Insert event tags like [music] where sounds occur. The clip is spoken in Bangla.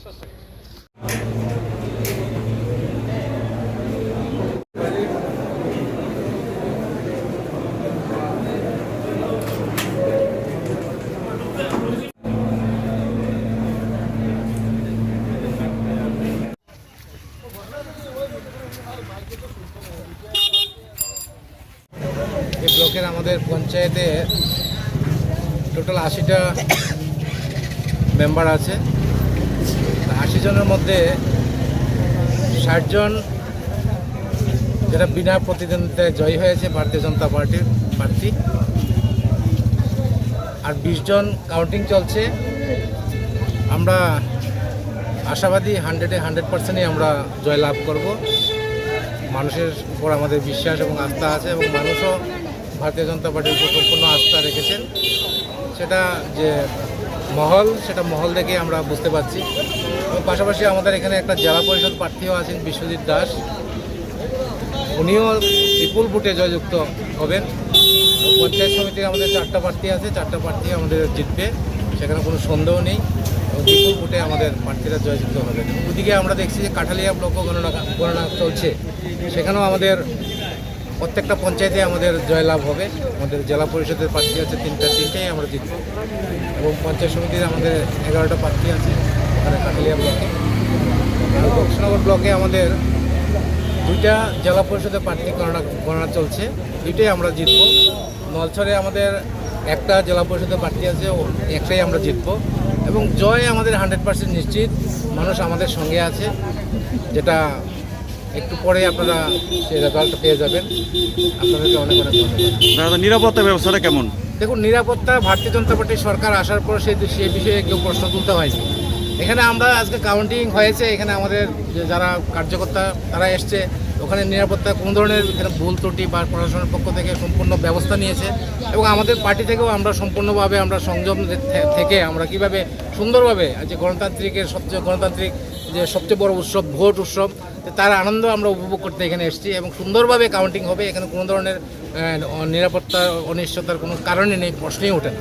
এই ব্লকের আমাদের পঞ্চায়েতে টোটাল আশিটা [coughs] মেম্বার আছে। আশি জনের মধ্যে ষাট জন যারা বিনা প্রতিদ্বন্দ্বিতায় জয়ী হয়েছে ভারতীয় জনতা পার্টির প্রার্থী। আর বিশ জন কাউন্টিং চলছে। আমরা আশাবাদী হান্ড্রেডে হান্ড্রেড পার্সেন্টই আমরা জয়লাভ করব। মানুষের উপর আমাদের বিশ্বাস এবং আস্থা আছে এবং মানুষও ভারতীয় জনতা পার্টির উপর সম্পূর্ণ আস্থা রেখেছেন। সেটা যে মহল, সেটা মহল দেখে আমরা বুঝতে পারছি। এবং পাশাপাশি আমাদের এখানে একটা জেলা পরিষদ প্রার্থীও আছেন বিশ্বজিৎ দাস। উনিও বিপুল ভোটে জয়যুক্ত হবেন। পঞ্চায়েত সমিতির আমাদের চারটা প্রার্থী আছে, চারটা প্রার্থী আমাদের জিতবে, সেখানে কোনো সন্দেহ নেই। বিপুল ভোটে আমাদের প্রার্থীরা জয়যুক্ত হবেন। ওদিকে আমরা দেখছি যে কাঠালিয়া ব্লক গণনা গণনা চলছে। সেখানেও আমাদের প্রত্যেকটা পঞ্চায়েতে আমাদের জয়লাভ হবে। আমাদের জেলা পরিষদের প্রার্থী আছে তিনটা, তিনটেই আমরা জিতব। এবং পঞ্চায়েত সমিতির আমাদের এগারোটা প্রার্থী আছে, ওখানে কাঠালিয়া ব্লকে। বক্সনগর ব্লকে আমাদের দুইটা জেলা পরিষদের প্রার্থী গণনা গণনা চলছে, দুইটাই আমরা জিতব। নলছরে আমাদের একটা জেলা পরিষদের প্রার্থী আছে, ও একটাই আমরা জিতব। এবং জয় আমাদের হান্ড্রেড পার্সেন্ট নিশ্চিত, মানুষ আমাদের সঙ্গে আছে, যেটা একটু পরে আপনারা সেই রেজাল্ট পেয়ে যাবেন। আপনাদেরকে অনেক অনেক ধন্যবাদ। নিরাপত্তা ব্যবস্থাটা কেমন? দেখুন নিরাপত্তা ভারতীয় জনতা পার্টির সরকার আসার পর সেই সেই বিষয়ে কেউ প্রশ্ন তুলতে হয়নি। এখানে আমরা আজকে কাউন্টিং হয়েছে এখানে আমাদের যে যারা কার্যকর্তা তারা এসছে। ওখানে নিরাপত্তা কোনো ধরনের এখানে ভুল ত্রুটি বা প্রশাসনের পক্ষ থেকে সম্পূর্ণ ব্যবস্থা নিয়েছে এবং আমাদের পার্টি থেকেও আমরা সম্পূর্ণভাবে আমরা সংযম থেকে আমরা কীভাবে সুন্দরভাবে যে গণতান্ত্রিকের সবচেয়ে গণতান্ত্রিক যে সবচেয়ে বড় উৎসব ভোট উৎসব তার আনন্দ আমরা উপভোগ করতে এখানে এসেছি এবং সুন্দরভাবে কাউন্টিং হবে। এখানে কোনো ধরনের নিরাপত্তা, অনিশ্চয়তার কোনো কারণে নেই, প্রশ্নই ওঠে না।